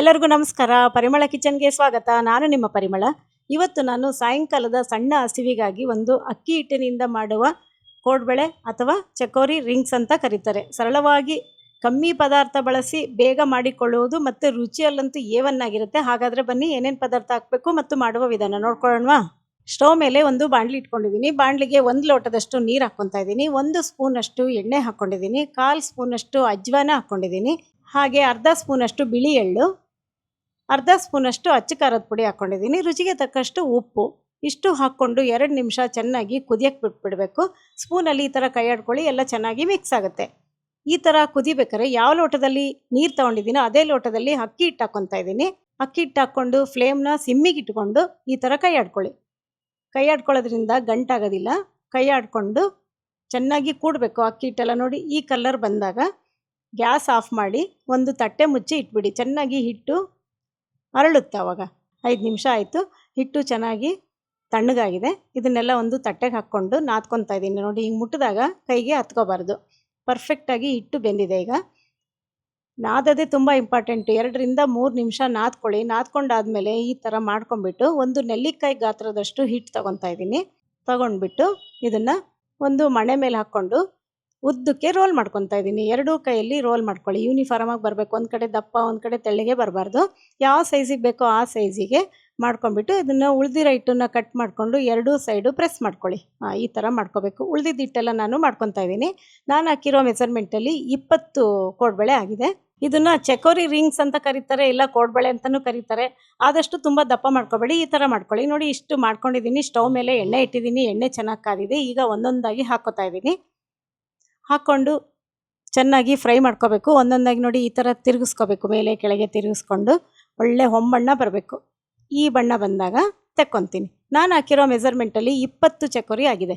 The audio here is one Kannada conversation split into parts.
ಎಲ್ಲರಿಗೂ ನಮಸ್ಕಾರ. ಪರಿಮಳ ಕಿಚನ್ಗೆ ಸ್ವಾಗತ. ನಾನು ನಿಮ್ಮ ಪರಿಮಳ. ಇವತ್ತು ನಾನು ಸಾಯಂಕಾಲದ ಸಣ್ಣ ಹಸಿವಿಗಾಗಿ ಒಂದು ಅಕ್ಕಿ ಹಿಟ್ಟಿನಿಂದ ಮಾಡುವ ಕೋಡ್ಬಳೆ ಅಥವಾ ಚಕೋರಿ ರಿಂಗ್ಸ್ ಅಂತ ಕರೀತಾರೆ. ಸರಳವಾಗಿ ಕಮ್ಮಿ ಪದಾರ್ಥ ಬಳಸಿ ಬೇಗ ಮಾಡಿಕೊಳ್ಳುವುದು ಮತ್ತು ರುಚಿಯಲ್ಲಂತೂ ಏವನ್ನಾಗಿರುತ್ತೆ. ಹಾಗಾದರೆ ಬನ್ನಿ ಏನೇನು ಪದಾರ್ಥ ಹಾಕಬೇಕು ಮತ್ತು ಮಾಡುವ ವಿಧಾನ ನೋಡ್ಕೊಳ್ಳೋಣವಾ ಸ್ಟವ್ ಮೇಲೆ ಒಂದು ಬಾಣಲಿ ಇಟ್ಕೊಂಡಿದ್ದೀನಿ. ಬಾಣಲಿಗೆ ಒಂದು ಲೋಟದಷ್ಟು ನೀರು ಹಾಕ್ಕೊತಾ ಇದ್ದೀನಿ. ಒಂದು ಸ್ಪೂನಷ್ಟು ಎಣ್ಣೆ ಹಾಕ್ಕೊಂಡಿದ್ದೀನಿ ಕಾಲು ಸ್ಪೂನಷ್ಟು ಅಜ್ವಾನ ಹಾಕ್ಕೊಂಡಿದ್ದೀನಿ ಹಾಗೆ ಅರ್ಧ ಸ್ಪೂನಷ್ಟು ಬಿಳಿ ಎಳ್ಳು. ಅರ್ಧ ಸ್ಪೂನಷ್ಟು ಅಚ್ಚು ಖಾರದ ಪುಡಿ ಹಾಕ್ಕೊಂಡಿದ್ದೀನಿ ರುಚಿಗೆ ತಕ್ಕಷ್ಟು ಉಪ್ಪು, ಇಷ್ಟು ಹಾಕ್ಕೊಂಡು ಎರಡು ನಿಮಿಷ ಚೆನ್ನಾಗಿ ಕುದಿಯಕ್ಕೆ ಬಿಟ್ಬಿಡಬೇಕು. ಸ್ಪೂನಲ್ಲಿ ಈ ಥರ ಕೈ ಆಡ್ಕೊಳ್ಳಿ, ಎಲ್ಲ ಚೆನ್ನಾಗಿ ಮಿಕ್ಸ್ ಆಗುತ್ತೆ. ಈ ಥರ ಕುದಿಬೇಕಾದ್ರೆ ಯಾವ ಲೋಟದಲ್ಲಿ ನೀರು ತೊಗೊಂಡಿದ್ದೀನೋ ಅದೇ ಲೋಟದಲ್ಲಿ ಅಕ್ಕಿ ಹಿಟ್ಟು ಹಾಕ್ಕೊತಾ ಇದ್ದೀನಿ. ಅಕ್ಕಿ ಹಿಟ್ಟು ಹಾಕ್ಕೊಂಡು ಫ್ಲೇಮ್ನ ಸಿಮ್ಮಿಗೆ ಇಟ್ಕೊಂಡು ಈ ಥರ ಕೈ ಆಡ್ಕೊಳ್ಳಿ. ಕೈ ಆಡ್ಕೊಳ್ಳೋದ್ರಿಂದ ಗಂಟಾಗೋದಿಲ್ಲ ಕೈ ಚೆನ್ನಾಗಿ ಕೂಡಬೇಕು ಅಕ್ಕಿ ಹಿಟ್ಟೆಲ್ಲ ನೋಡಿ. ಈ ಕಲರ್ ಬಂದಾಗ ಗ್ಯಾಸ್ ಆಫ್ ಮಾಡಿ ಒಂದು ತಟ್ಟೆ ಮುಚ್ಚಿ ಇಟ್ಬಿಡಿ. ಚೆನ್ನಾಗಿ ಹಿಟ್ಟು ಅರಳುತ್ತೆ ಅವಾಗ. ಐದು ನಿಮಿಷ ಆಯಿತು. ಹಿಟ್ಟು ಚೆನ್ನಾಗಿ ತಣ್ಣಗಾಗಿದೆ. ಇದನ್ನೆಲ್ಲ ಒಂದು ತಟ್ಟೆಗೆ ಹಾಕ್ಕೊಂಡು ನಾದ್ಕೊತಾ ಇದ್ದೀನಿ. ನೋಡಿ, ಹಿಂಗೆ ಮುಟ್ಟಿದಾಗ ಕೈಗೆ ಹತ್ಕೋಬಾರ್ದು. ಪರ್ಫೆಕ್ಟಾಗಿ ಹಿಟ್ಟು ಬೆಂದಿದೆ ಈಗ. ನಾದದೇ ತುಂಬ ಇಂಪಾರ್ಟೆಂಟು ಎರಡರಿಂದ ಮೂರು ನಿಮಿಷ ನಾದ್ಕೊಳ್ಳಿ. ನಾದ್ಕೊಂಡಾದ್ಮೇಲೆ ಈ ಥರ ಮಾಡ್ಕೊಂಬಿಟ್ಟು ಒಂದು ನೆಲ್ಲಿಕಾಯಿ ಗಾತ್ರದಷ್ಟು ಹಿಟ್ಟು ತೊಗೊತಾ ಇದ್ದೀನಿ. ತೊಗೊಂಡ್ಬಿಟ್ಟು ಇದನ್ನು ಒಂದು ಮಣೆ ಮೇಲೆ ಹಾಕ್ಕೊಂಡು ಉದ್ದಕ್ಕೆ ರೋಲ್ ಮಾಡ್ಕೊತಾ ಇದ್ದೀನಿ. ಎರಡೂ ಕೈಯಲ್ಲಿ ರೋಲ್ ಮಾಡ್ಕೊಳ್ಳಿ. ಯೂನಿಫಾರ್ಮಾಗಿ ಬರಬೇಕು. ಒಂದು ಕಡೆ ದಪ್ಪ, ಒಂದು ಕಡೆ ತೆಳ್ಳಗೆ ಬರಬಾರ್ದು. ಯಾವ ಸೈಜಿಗೆ ಬೇಕೋ ಆ ಸೈಜಿಗೆ ಮಾಡ್ಕೊಂಬಿಟ್ಟು ಇದನ್ನು ಉಳಿದಿರೋ ಹಿಟ್ಟನ್ನು ಕಟ್ ಮಾಡಿಕೊಂಡು ಎರಡೂ ಸೈಡು ಪ್ರೆಸ್ ಮಾಡ್ಕೊಳ್ಳಿ. ಈ ಥರ ಮಾಡ್ಕೋಬೇಕು. ಉಳಿದಿದ್ದ ಹಿಟ್ಟೆಲ್ಲ ನಾನು ಮಾಡ್ಕೊತಾ ಇದ್ದೀನಿ. ನಾನು ಹಾಕಿರೋ ಮೆಸರ್ಮೆಂಟಲ್ಲಿ ಇಪ್ಪತ್ತು ಕೋಡ್ಬಳೆ ಆಗಿದೆ. ಇದನ್ನು ಚಕೋರಿ ರಿಂಗ್ಸ್ ಅಂತ ಕರೀತಾರೆ, ಇಲ್ಲ ಕೋಡ್ಬಳೆ ಅಂತಲೂ ಕರೀತಾರೆ. ಆದಷ್ಟು ತುಂಬ ದಪ್ಪ ಮಾಡ್ಕೋಬೇಡಿ. ಈ ಥರ ಮಾಡ್ಕೊಳ್ಳಿ. ನೋಡಿ, ಇಷ್ಟು ಮಾಡ್ಕೊಂಡಿದ್ದೀನಿ. ಸ್ಟವ್ ಮೇಲೆ ಎಣ್ಣೆ ಇಟ್ಟಿದ್ದೀನಿ. ಎಣ್ಣೆ ಚೆನ್ನಾಗಿ ಕಾದಿದೆ. ಈಗ ಒಂದೊಂದಾಗಿ ಹಾಕೋತಾ ಇದ್ದೀನಿ. ಹಾಕ್ಕೊಂಡು ಚೆನ್ನಾಗಿ ಫ್ರೈ ಮಾಡ್ಕೋಬೇಕು. ಒಂದೊಂದಾಗಿ ನೋಡಿ ಈ ಥರ ತಿರುಗಿಸ್ಕೋಬೇಕು. ಮೇಲೆ, ಕೆಳಗೆ ತಿರುಗಿಸ್ಕೊಂಡು ಒಳ್ಳೆ ಹೊಂಬಣ್ಣ ಬರಬೇಕು. ಈ ಬಣ್ಣ ಬಂದಾಗ ತೆಕ್ಕೊತೀನಿ. ನಾನು ಹಾಕಿರೋ ಮೆಸರ್ಮೆಂಟಲ್ಲಿ ಇಪ್ಪತ್ತು ಚಕೋರಿ ಆಗಿದೆ.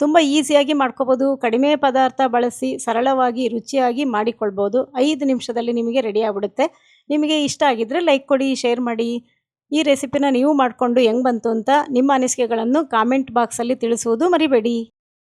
ತುಂಬ ಈಸಿಯಾಗಿ ಮಾಡ್ಕೋಬೋದು. ಕಡಿಮೆ ಪದಾರ್ಥ ಬಳಸಿ, ಸರಳವಾಗಿ, ರುಚಿಯಾಗಿ ಮಾಡಿಕೊಳ್ಬೋದು. ಐದು ನಿಮಿಷದಲ್ಲಿ ನಿಮಗೆ ರೆಡಿ ಆಗ್ಬಿಡುತ್ತೆ. ನಿಮಗೆ ಇಷ್ಟ ಆಗಿದ್ದರೆ ಲೈಕ್ ಕೊಡಿ, ಶೇರ್ ಮಾಡಿ. ಈ ರೆಸಿಪಿನ ನೀವು ಮಾಡಿಕೊಂಡು ಹೆಂಗೆ ಬಂತು ಅಂತ ನಿಮ್ಮ ಅನಿಸಿಕೆಗಳನ್ನು ಕಾಮೆಂಟ್ ಬಾಕ್ಸಲ್ಲಿ ತಿಳಿಸುವುದು ಮರಿಬೇಡಿ.